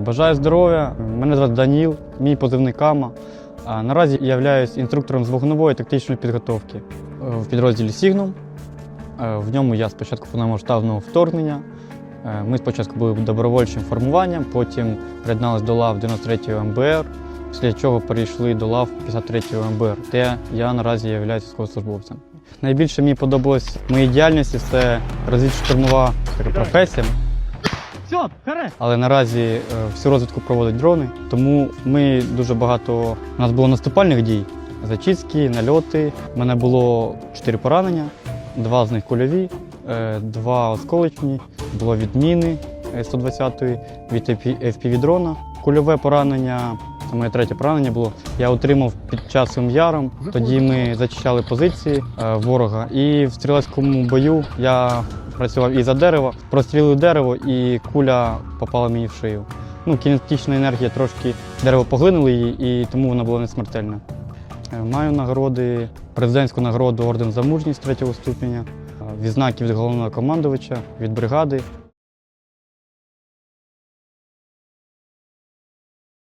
Бажаю здоров'я. Мене звати Даніл, мій позивний Кама. Наразі я являюсь інструктором з вогневої тактичної підготовки е, в підрозділі Сігнум. Е, В ньому я спочатку повномасштабного вторгнення. Е, Ми спочатку були добровольчим формуванням, потім приєдналися до лав 93-го МБР, після чого перейшли до лав 53-го МБР, де я наразі являюсь військовослужбовцем. Найбільше мені подобалось моїй діяльності це розвідштурмова така професія. Все, харе! Але наразі е, всю розвідку проводять дрони, тому ми дуже багато. У нас було наступальних дій. Зачистки, нальоти. У мене було чотири поранення, два з них кульові, е, два осколочні, було від міни е, 120-ї, від FPV-дрона. Кульове поранення, це моє третє поранення було. Я отримав під час своїм яром. Тоді ми зачищали позиції е, ворога. І в стрілецькому бою я працював і за дерево, прострілив дерево, і куля попала мені в шию. Ну, кінетична енергія трошки дерево поглинуло її, і тому вона була не смертельна. Е, Маю нагороди, президентську нагороду орден за мужність третього ступеня, е, відзнаки від головного командувача, від бригади,